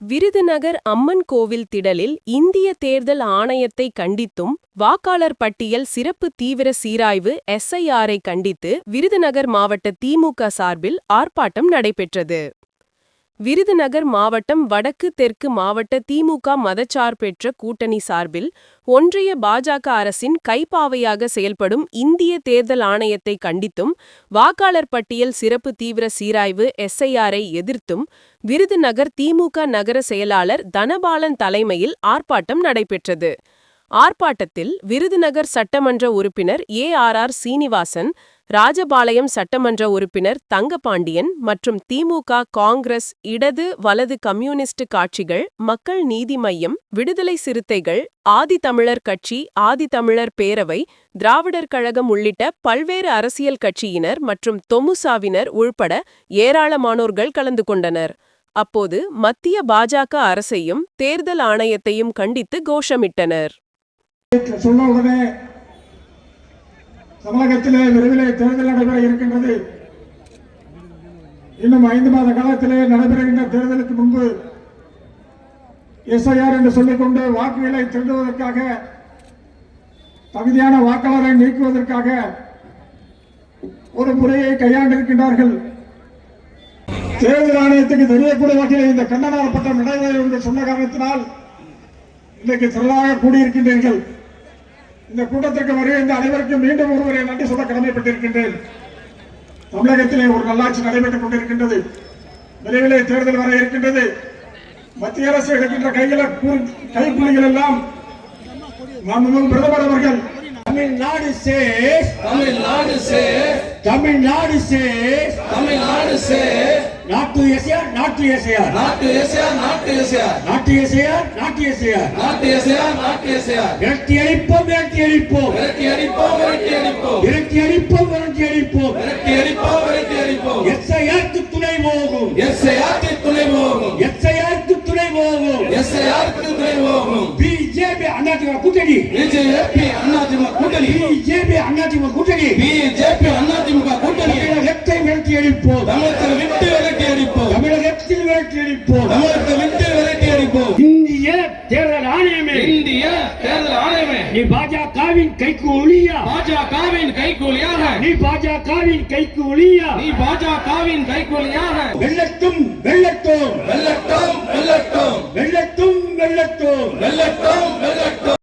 விருதுநகர் அம்மன் கோவில் திடலில் இந்திய தேர்தல் ஆணையத்தை கண்டித்தும் வாக்காளர் பட்டியல் சிறப்பு தீவிர சீராய்வு எஸ்ஐஆரை கண்டித்து விருதுநகர் மாவட்ட திமுக சார்பில் ஆர்ப்பாட்டம் நடைபெற்றது. விருதுநகர் மாவட்டம் வடக்கு தெற்கு மாவட்ட திமுக மதச்சார்பெற்ற கூட்டணி சார்பில் ஒன்றிய பாஜக அரசின் கைப்பாவையாக செயல்படும் இந்திய தேர்தல் ஆணையத்தை கண்டித்தும் வாக்காளர் பட்டியல் சிறப்பு தீவிர சீராய்வு எஸ்ஐஆரை எதிர்த்தும் விருதுநகர் திமுக நகர செயலாளர் தனபாலன் தலைமையில் ஆர்ப்பாட்டம் நடைபெற்றது. ஆர்ப்பாட்டத்தில் விருதுநகர் சட்டமன்ற உறுப்பினர் A R R Srinivasan Rajapalayam சட்டமன்ற உறுப்பினர் தங்கபாண்டியன் மற்றும் திமுக காங்கிரஸ் இடது வலது கம்யூனிஸ்ட் காட்சிகள் மக்கள் நீதி மையம் விடுதலை சிறுத்தைகள் ஆதித்தமிழர் கட்சி ஆதித்தமிழர் பேரவை திராவிடர் கழகம் உள்ளிட்ட பல்வேறு அரசியல் கட்சியினர் மற்றும் தொமுசாவினர் உள்பட ஏராளமானோர்கள் கலந்து கொண்டனர். அப்போது மத்திய பாஜக அரசையும் தேர்தல் ஆணையத்தையும் கண்டித்து கோஷமிட்டனர். தமிழகத்திலே விரைவிலே தேர்தல் நடைபெற இருக்கின்றது. இன்னும் ஐந்து மாத காலத்திலே நடைபெறுகின்ற தேர்தலுக்கு முன்பு எஸ்ஐஆர் என்று சொல்லிக்கொண்டு வாக்குகளை திருடுவதற்காக தகுதியான வாக்காளரை நீக்குவதற்காக ஒரு முறையை கையாண்டிருக்கின்றார்கள். தேர்தல் ஆணையத்துக்கு தெரியக்கூடிய வகையில் இந்த கண்டனாரப்பட்டம் நடைபெறும் என்று சொன்ன காரணத்தினால் இன்றைக்கு திரளாக கூடியிருக்கின்றீர்கள். இந்த கூட்டத்திற்கு வருகின்ற அனைவருக்கும் மீண்டும் ஒருவரை நன்றி சொல்ல கடமைப்பட்டிருக்கின்றேன். தமிழகத்திலே ஒரு நல்லாட்சி நடைபெற்றுக் கொண்டிருக்கின்றது. விரைவிலே தேர்தல் வர இருக்கின்றது. மத்திய அரசு எடுக்கின்ற கையில கைப்புள்ளிகள் எல்லாம் பிரதமர் அவர்கள் தமிழ்நாடு சேஸ் தமிழ்நாடு से தமிழ்நாடு சேஸ் தமிழ்நாடு से நாட்டு எஸ்ஆர் நாட்டு எஸ்ஆர் நாட்டு எஸ்ஆர் நாட்டு எஸ்ஆர் நாட்டு எஸ்ஆர் நாட்டு எஸ்ஆர் நாட்டு எஸ்ஆர் நாட்டு எஸ்ஆர் விரட்டி அடிப்போம் விரட்டி அடிப்போம் விரட்டி அடிப்போம் விரட்டி அடிப்போம் விரட்டி அடிப்போம் விரட்டி அடிப்போம் விரட்டி அடிப்போம் விரட்டி அடிப்போம் எஸ்ஐஆருக்கு துணை போகும். எஸ்ஐஆருக்கு துணை போகும். எஸ்ஐஆருக்கு துணை போகும். எஸ்ஐஆருக்கு துணை போகும். பிஜேபி அதிமுக கூட்டணி. பிஜேபி அதிமுக கூட்டணி. பிஜேபி அதிமுக கூட்டணி. பிஜேபி அதிமுக கூட்டணி. தமிழகத்தை விரட்டி அடிப்போம் தமிழகத்தை விட்டு விரட்டி அடிப்போம் தமிழகத்தில் விரட்டி அடிப்போம் தமிழகத்தை விட்டு தேர்தல் ஆணையமே. இந்திய தேர்தல் ஆணையமே. நீ பாஜகவின் கைக்கு ஒளியா? பாஜகவின் கைகூலியாக நீ பாஜகவின் கைக்கு ஒளியா? நீ பாஜகவின் கைகூலியாக வெள்ளட்டும் வெள்ளட்டும் வெல்லட்டும். வெல்லட்டும் வெள்ளட்டும் வெள்ளட்டும் வெல்லட்டும் வெல்லட்டும்.